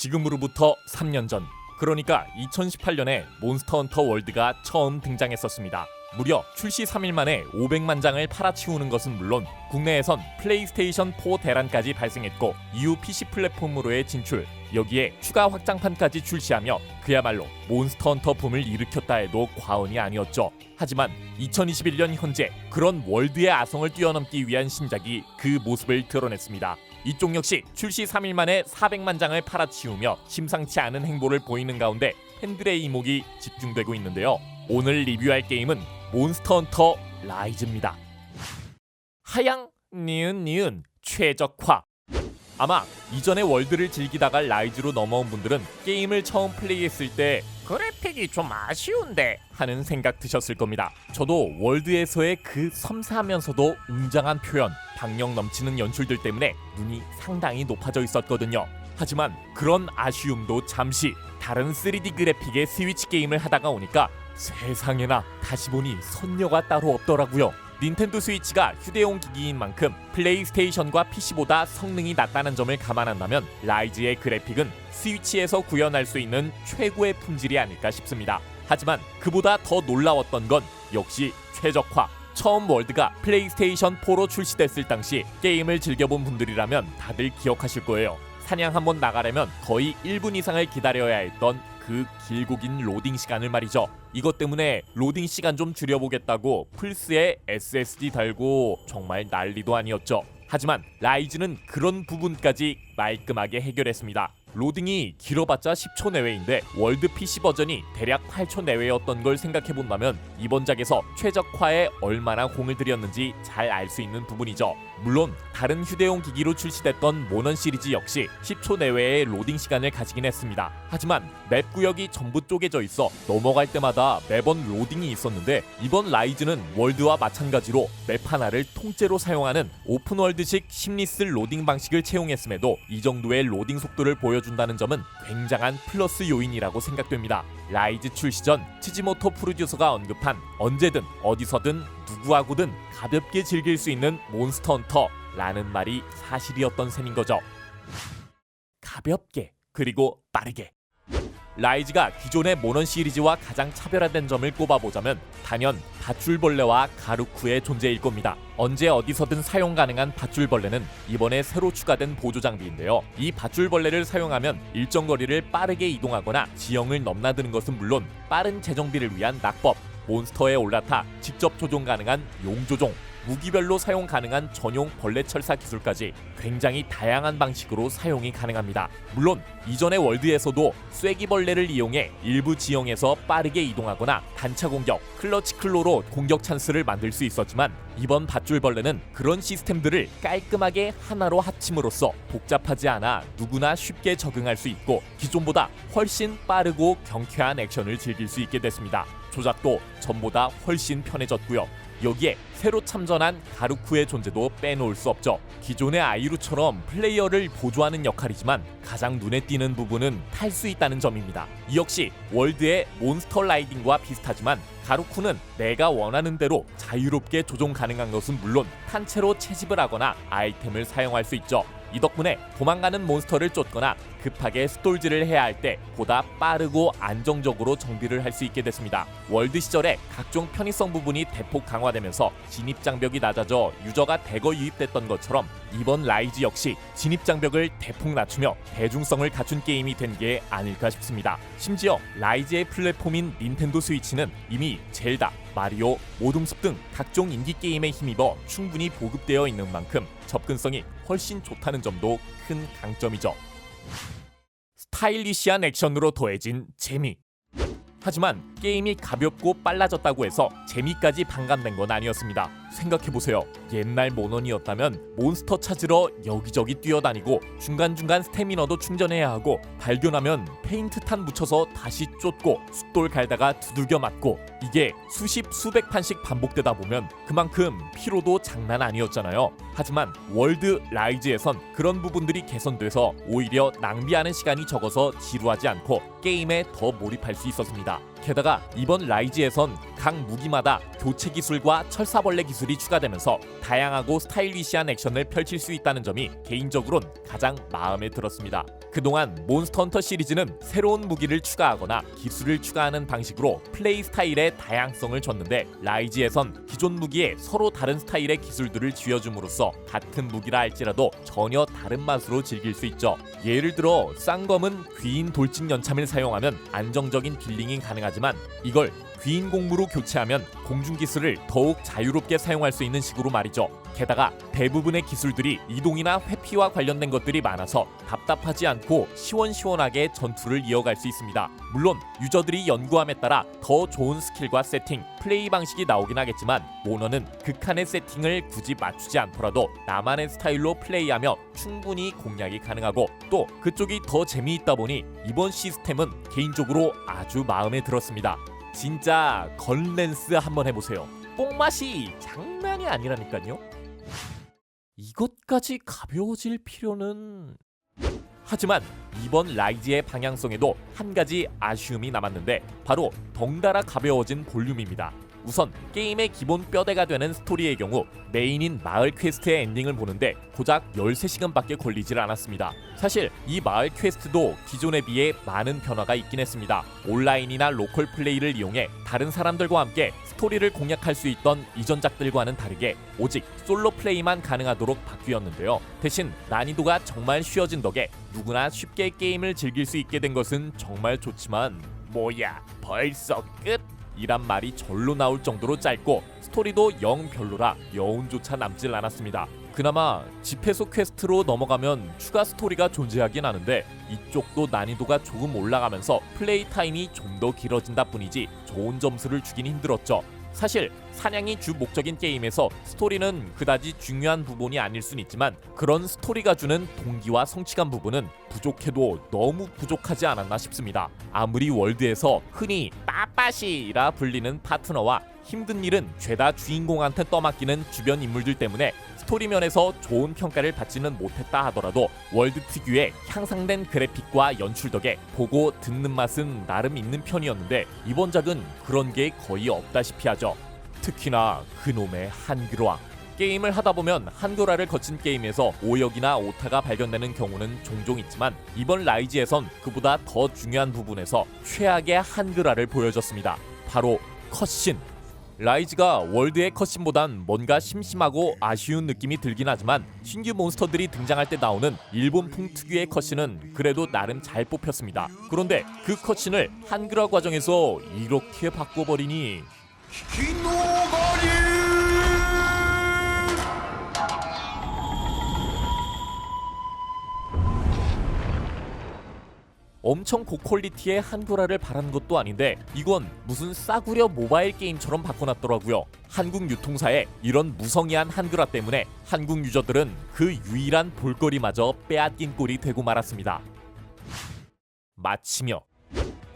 지금으로부터 3년 전 그러니까 2018년에 몬스터 헌터 월드가 처음 등장했었습니다. 무려 출시 3일 만에 500만 장을 팔아치우는 것은 물론 국내에선 플레이스테이션 4 대란까지 발생했고 이후 PC 플랫폼으로의 진출 여기에 추가 확장판까지 출시하며 그야말로 몬스터 헌터 붐을 일으켰다 해도 과언이 아니었죠. 하지만 2021년 현재 그런 월드의 아성을 뛰어넘기 위한 신작이 그 모습을 드러냈습니다. 이쪽 역시 출시 3일 만에 400만 장을 팔아치우며 심상치 않은 행보를 보이는 가운데 팬들의 이목이 집중되고 있는데요. 오늘 리뷰할 게임은 몬스터 헌터 라이즈입니다. 하양 니은 니은 최적화 아마 이전의 월드를 즐기다가 라이즈로 넘어온 분들은 게임을 처음 플레이했을 때 그래픽이 좀 아쉬운데 하는 생각 드셨을 겁니다. 저도 월드에서의 그 섬세하면서도 웅장한 표현, 박력 넘치는 연출들 때문에 눈이 상당히 높아져 있었거든요. 하지만 그런 아쉬움도 잠시 다른 3D 그래픽의 스위치 게임을 하다가 오니까 세상에나 다시 보니 선녀가 따로 없더라고요. 닌텐도 스위치가 휴대용 기기인 만큼 플레이스테이션과 PC보다 성능이 낮다는 점을 감안한다면 라이즈의 그래픽은 스위치에서 구현할 수 있는 최고의 품질이 아닐까 싶습니다. 하지만 그보다 더 놀라웠던 건 역시 최적화. 처음 월드가 플레이스테이션 4로 출시됐을 당시 게임을 즐겨본 분들이라면 다들 기억하실 거예요. 사냥 한번 나가려면 거의 1분 이상을 기다려야 했던 그 길고 긴 로딩 시간을 말이죠. 이것 때문에 로딩 시간 좀 줄여보겠다고 플스에 SSD 달고 정말 난리도 아니었죠. 하지만 라이즈는 그런 부분까지 말끔하게 해결했습니다. 로딩이 길어봤자 10초 내외인데 월드 PC 버전이 대략 8초 내외였던 걸 생각해 본다면 이번 작에서 최적화에 얼마나 공을 들였는지 잘 알 수 있는 부분이죠. 물론 다른 휴대용 기기로 출시됐던 모넌 시리즈 역시 10초 내외의 로딩 시간을 가지긴 했습니다. 하지만 맵 구역이 전부 쪼개져 있어 넘어갈 때마다 매번 로딩이 있었는데 이번 라이즈는 월드와 마찬가지로 맵 하나를 통째로 사용하는 오픈월드식 심리스 로딩 방식을 채용했음에도 이 정도의 로딩 속도를 보여준다는 점은 굉장한 플러스 요인이라고 생각됩니다. 라이즈 출시 전 치지모토 프로듀서가 언급한 언제든 어디서든 누구하고든 가볍게 즐길 수 있는 몬스터 헌터라는 말이 사실이었던 셈인 거죠. 가볍게 그리고 빠르게 라이즈가 기존의 모넌 시리즈와 가장 차별화된 점을 꼽아보자면 단연 밧줄벌레와 가루쿠의 존재일 겁니다. 언제 어디서든 사용 가능한 밧줄벌레는 이번에 새로 추가된 보조 장비인데요. 이 밧줄벌레를 사용하면 일정 거리를 빠르게 이동하거나 지형을 넘나드는 것은 물론 빠른 재정비를 위한 낙법, 몬스터에 올라타 직접 조종 가능한 용조종, 무기별로 사용 가능한 전용 벌레 철사 기술까지 굉장히 다양한 방식으로 사용이 가능합니다. 물론 이전의 월드에서도 쐐기벌레를 이용해 일부 지형에서 빠르게 이동하거나 단차 공격, 클러치 클로로 공격 찬스를 만들 수 있었지만 이번 밧줄벌레는 그런 시스템들을 깔끔하게 하나로 합침으로써 복잡하지 않아 누구나 쉽게 적응할 수 있고 기존보다 훨씬 빠르고 경쾌한 액션을 즐길 수 있게 됐습니다. 조작도 전보다 훨씬 편해졌고요. 여기에 새로 참전한 가루쿠의 존재도 빼놓을 수 없죠. 기존의 아이루처럼 플레이어를 보조하는 역할이지만 가장 눈에 띄는 부분은 탈 수 있다는 점입니다. 이 역시 월드의 몬스터 라이딩과 비슷하지만 가루쿠는 내가 원하는 대로 자유롭게 조종 가능한 것은 물론 탄채로 채집을 하거나 아이템을 사용할 수 있죠. 이 덕분에 도망가는 몬스터를 쫓거나 급하게 스톨즈를 해야 할 때 보다 빠르고 안정적으로 정비를 할 수 있게 됐습니다. 월드 시절에 각종 편의성 부분이 대폭 강화되면서 진입 장벽이 낮아져 유저가 대거 유입됐던 것처럼 이번 라이즈 역시 진입 장벽을 대폭 낮추며 대중성을 갖춘 게임이 된 게 아닐까 싶습니다. 심지어 라이즈의 플랫폼인 닌텐도 스위치는 이미 젤다, 마리오, 오둠숲 등 각종 인기 게임에 힘입어 충분히 보급되어 있는 만큼 접근성이 훨씬 좋다는 점도 큰 강점이죠. 스타일리시한 액션으로 더해진 재미. 하지만 게임이 가볍고 빨라졌다고 해서 재미까지 반감된 건 아니었습니다. 생각해보세요. 옛날 모넌이었다면 몬스터 찾으러 여기저기 뛰어다니고 중간중간 스태미너도 충전해야 하고 발견하면 페인트탄 묻혀서 다시 쫓고 숫돌 갈다가 두들겨 맞고 이게 수십 수백 판씩 반복되다 보면 그만큼 피로도 장난 아니었잖아요. 하지만 월드 라이즈에선 그런 부분들이 개선돼서 오히려 낭비하는 시간이 적어서 지루하지 않고 게임에 더 몰입할 수 있었습니다. 게다가 이번 라이즈에선 각 무기마다 교체 기술과 철사벌레 기술이 추가되면서 다양하고 스타일리시한 액션을 펼칠 수 있다는 점이 개인적으론 가장 마음에 들었습니다. 그동안 몬스터 헌터 시리즈는 새로운 무기를 추가하거나 기술을 추가하는 방식으로 플레이 스타일의 다양성을 줬는데 라이즈에선 기존 무기에 서로 다른 스타일의 기술들을 쥐어줌으로써 같은 무기라 할지라도 전혀 다른 맛으로 즐길 수 있죠. 예를 들어 쌍검은 귀인 돌진 연참을 사용하면 안정적인 딜링이 가능하지만 이걸 귀인 공무로 교체하면 공중 기술을 더욱 자유롭게 사용할 수 있는 식으로 말이죠. 게다가 대부분의 기술들이 이동이나 회피와 관련된 것들이 많아서 답답하지 않고 시원시원하게 전투를 이어갈 수 있습니다. 물론 유저들이 연구함에 따라 더 좋은 스킬과 세팅, 플레이 방식이 나오긴 하겠지만 모너는 극한의 세팅을 굳이 맞추지 않더라도 나만의 스타일로 플레이하며 충분히 공략이 가능하고 또 그쪽이 더 재미있다 보니 이번 시스템은 개인적으로 아주 마음에 들었습니다. 진짜 건랜스 한번 해보세요. 뽕맛이 장난이 아니라니까요. 이것까지 가벼워질 필요는 하지만 이번 라이즈의 방향성에도 한 가지 아쉬움이 남았는데 바로 덩달아 가벼워진 볼륨입니다. 우선 게임의 기본 뼈대가 되는 스토리의 경우 메인인 마을 퀘스트의 엔딩을 보는데 고작 13시간밖에 걸리질 않았습니다. 사실 이 마을 퀘스트도 기존에 비해 많은 변화가 있긴 했습니다. 온라인이나 로컬 플레이를 이용해 다른 사람들과 함께 스토리를 공략할 수 있던 이전작들과는 다르게 오직 솔로 플레이만 가능하도록 바뀌었는데요. 대신 난이도가 정말 쉬워진 덕에 누구나 쉽게 게임을 즐길 수 있게 된 것은 정말 좋지만 뭐야 벌써 끝? 이란 말이 절로 나올 정도로 짧고 스토리도 영 별로라 여운조차 남질 않았습니다. 그나마 집회소 퀘스트로 넘어가면 추가 스토리가 존재하긴 하는데 이쪽도 난이도가 조금 올라가면서 플레이 타임이 좀 더 길어진다 뿐이지 좋은 점수를 주긴 힘들었죠. 사실 사냥이 주 목적인 게임에서 스토리는 그다지 중요한 부분이 아닐 순 있지만 그런 스토리가 주는 동기와 성취감 부분은 부족해도 너무 부족하지 않았나 싶습니다. 아무리 월드에서 흔히 빠빠시라 불리는 파트너와 힘든 일은 죄다 주인공한테 떠맡기는 주변 인물들 때문에 스토리 면에서 좋은 평가를 받지는 못했다 하더라도 월드 특유의 향상된 그래픽과 연출 덕에 보고 듣는 맛은 나름 있는 편이었는데 이번 작은 그런 게 거의 없다시피 하죠. 특히나 그놈의 한글화. 게임을 하다 보면 한글화를 거친 게임에서 오역이나 오타가 발견되는 경우는 종종 있지만 이번 라이즈에선 그보다 더 중요한 부분에서 최악의 한글화를 보여줬습니다. 바로 컷신. 라이즈가 월드의 컷신보단 뭔가 심심하고 아쉬운 느낌이 들긴 하지만 신규 몬스터들이 등장할 때 나오는 일본풍 특유의 컷신은 그래도 나름 잘 뽑혔습니다. 그런데 그 컷신을 한글화 과정에서 이렇게 바꿔버리니 엄청 고퀄리티의 한글화를 바라는 것도 아닌데 이건 무슨 싸구려 모바일 게임처럼 바꿔놨더라고요. 한국 유통사의 이런 무성의한 한글화 때문에 한국 유저들은 그 유일한 볼거리마저 빼앗긴 꼴이 되고 말았습니다. 마치며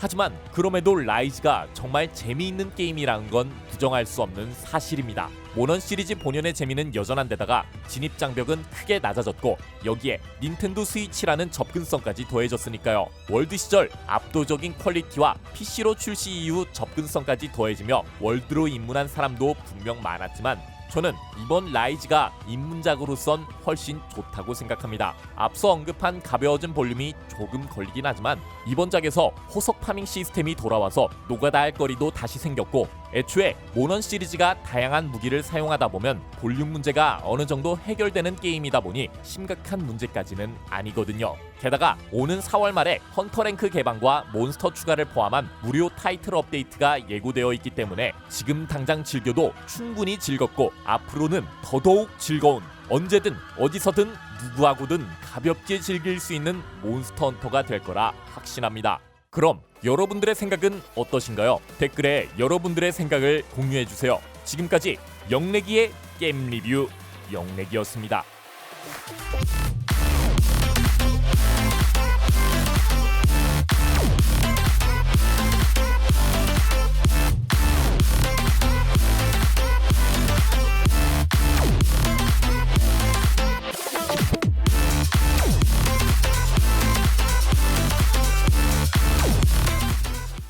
하지만 그럼에도 라이즈가 정말 재미있는 게임이라는 건 부정할 수 없는 사실입니다. 모넌 시리즈 본연의 재미는 여전한 데다가 진입 장벽은 크게 낮아졌고 여기에 닌텐도 스위치라는 접근성까지 더해졌으니까요. 월드 시절 압도적인 퀄리티와 PC로 출시 이후 접근성까지 더해지며 월드로 입문한 사람도 분명 많았지만 저는 이번 라이즈가 입문작으로선 훨씬 좋다고 생각합니다. 앞서 언급한 가벼워진 볼륨이 조금 걸리긴 하지만 이번 작에서 호석 파밍 시스템이 돌아와서 노가다 할 거리도 다시 생겼고 애초에 모넌 시리즈가 다양한 무기를 사용하다 보면 볼륨 문제가 어느 정도 해결되는 게임이다 보니 심각한 문제까지는 아니거든요. 게다가 오는 4월 말에 헌터 랭크 개방과 몬스터 추가를 포함한 무료 타이틀 업데이트가 예고되어 있기 때문에 지금 당장 즐겨도 충분히 즐겁고 앞으로는 더더욱 즐거운 언제든 어디서든 누구하고든 가볍게 즐길 수 있는 몬스터 헌터가 될 거라 확신합니다. 그럼 여러분들의 생각은 어떠신가요? 댓글에 여러분들의 생각을 공유해 주세요. 지금까지 영래기의 게임 리뷰 영래기였습니다.